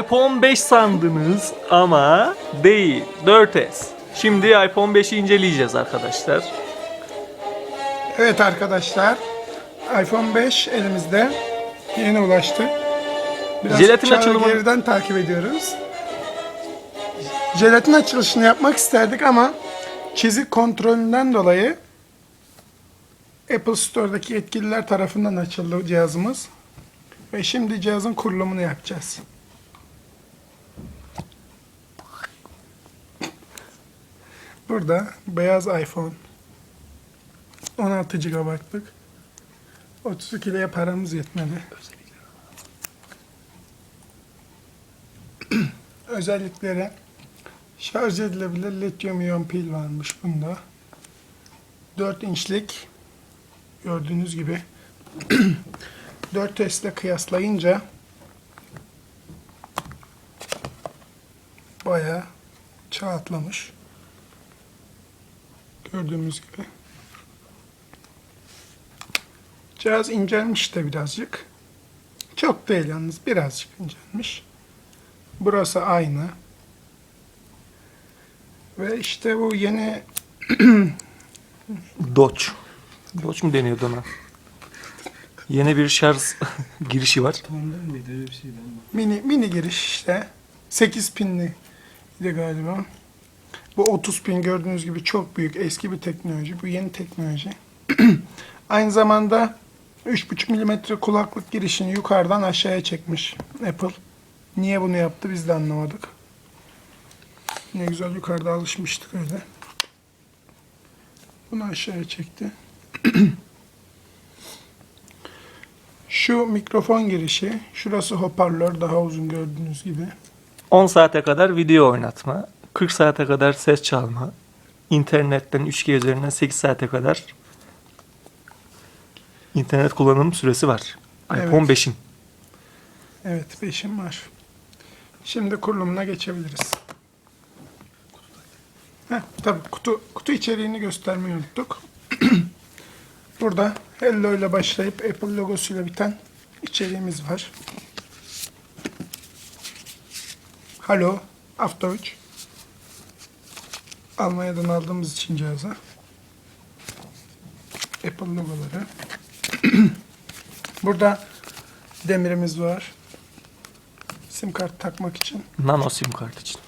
iPhone 5 sandınız ama değil. 4S. Şimdi iPhone 5'i inceleyeceğiz arkadaşlar. Evet arkadaşlar. iPhone 5 elimizde. Yeni ulaştı. Biraz Jelatin açılımı- geriden takip ediyoruz. Jelatin açılışını yapmak isterdik ama çizik kontrolünden dolayı Apple Store'daki yetkililer tarafından açıldı cihazımız. Ve şimdi cihazın kurulumunu yapacağız. Burada beyaz iPhone 16 GB'lık 32 liraya paramız yetmedi. Özellikleri şarj edilebilir lityum iyon pil varmış bunda. 4 inçlik gördüğünüz gibi 4S ile kıyaslayınca bayağı çağ. Gördüğümüz gibi. Cihaz incelmiş de birazcık. Çok değil yalnız birazcık incelmiş. Burası aynı. Ve işte bu yeni Doge. Doge mu deniyordu ona? Yeni bir şarj girişi var. mini mini giriş işte. 8 pinli de galiba. Bu 30 pin gördüğünüz gibi çok büyük eski bir teknoloji. Bu yeni teknoloji. Aynı zamanda 3.5 milimetre kulaklık girişini yukarıdan aşağıya çekmiş Apple. Niye bunu yaptı biz de anlamadık. Ne güzel yukarıda alışmıştık öyle. Bunu aşağıya çekti. Şu mikrofon girişi, şurası hoparlör daha uzun gördüğünüz gibi. 10 saate kadar video oynatma, 40 saate kadar ses çalma, internetten 3G üzerinden 8 saate kadar internet kullanım süresi var. iPhone Evet. 5'in. Evet, beşim var. Şimdi kurulumuna geçebiliriz. Heh, tabii kutu kutu içeriğini göstermeyi unuttuk. Burada Hello ile başlayıp Apple logosuyla biten içeriğimiz var. Hello, auf Deutsch. Almanya'dan aldığımız için cihazı. Apple logoları. Burada demirimiz var. Sim kart takmak için. Nano sim kart için.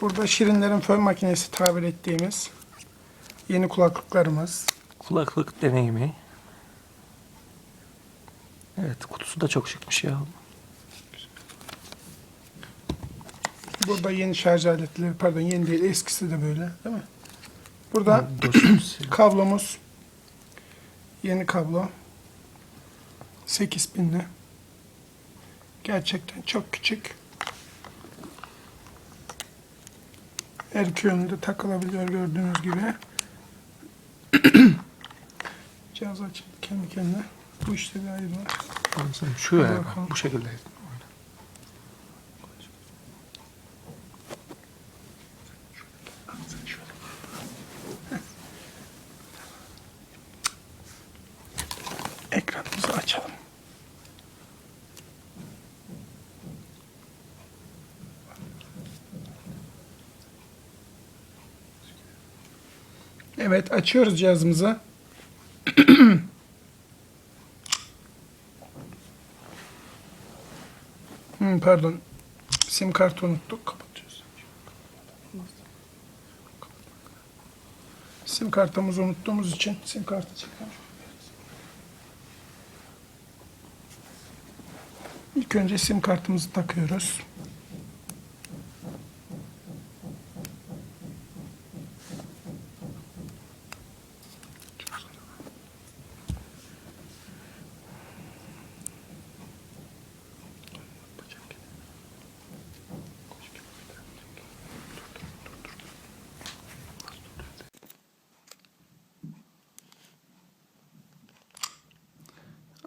Burada Şirinlerin fön makinesi tabir ettiğimiz yeni kulaklıklarımız. Kulaklık deneyimi. Evet kutusu da çok şıkmış ya. Burada yeni şarj aletleri, pardon yeni değil eskisi de böyle değil mi? Burada kablomuz. Yeni kablo. 8 pinli. Gerçekten çok küçük. Her iki yönde takılabiliyor gördüğünüz gibi. Cihaz açıldı kendi kendine. Bu işte bir ayrı var. Şu ya bakalım. bu şekilde. Ekranımızı açalım. Evet açıyoruz cihazımızı. Hmm, pardon. Sim kartı unuttuk. Kapatıyoruz. Sim kartımızı unuttuğumuz için sim kartı çıkar. İlk önce sim kartımızı takıyoruz.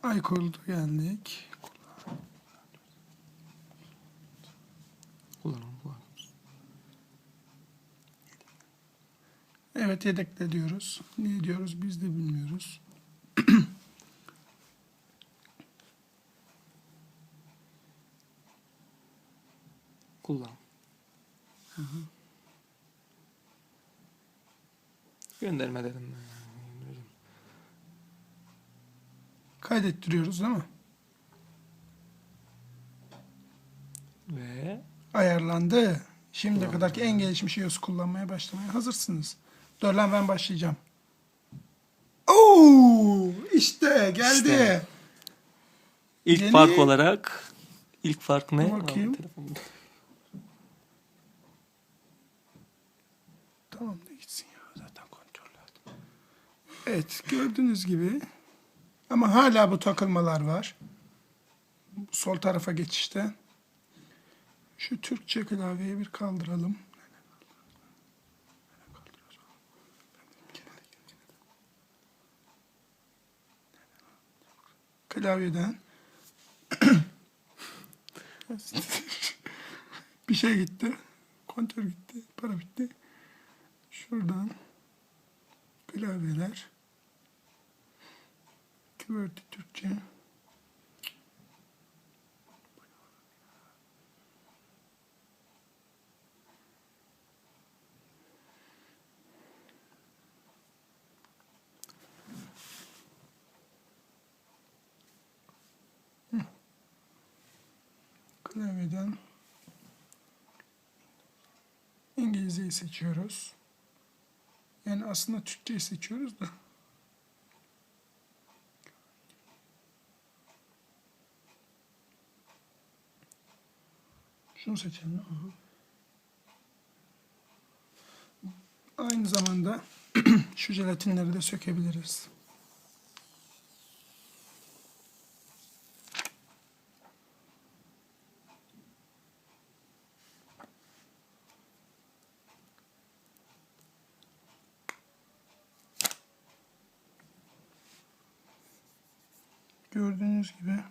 iCloud'a geldik. Kullanalım. Evet yedekle diyoruz. Niye diyoruz biz de bilmiyoruz. Kullan. Gönderme dedim. Kaydettiriyoruz değil mi? Ve Ayarlandı. Şimdiye kadarki en gelişmiş iOS kullanmaya başlamaya hazırsınız. Dur lan ben başlayacağım. Oo, işte geldi. İşte. ilk Yeni- fark olarak ilk fark ne? Bakayım. Tamam da gitsin ya zaten kontrol et. Evet gördüğünüz gibi ama hala bu takılmalar var. Sol tarafa geçişte. Şu Türkçe klavyeyi bir kaldıralım. Klavyeden bir şey gitti. Kontör gitti. Para bitti. Şuradan klavyeler QWERTY Türkçe klavyeden İngilizceyi seçiyoruz. Yani aslında Türkçeyi seçiyoruz da. Şunu seçelim. mi? Aynı zamanda şu jelatinleri de sökebiliriz. Gördüğünüz gibi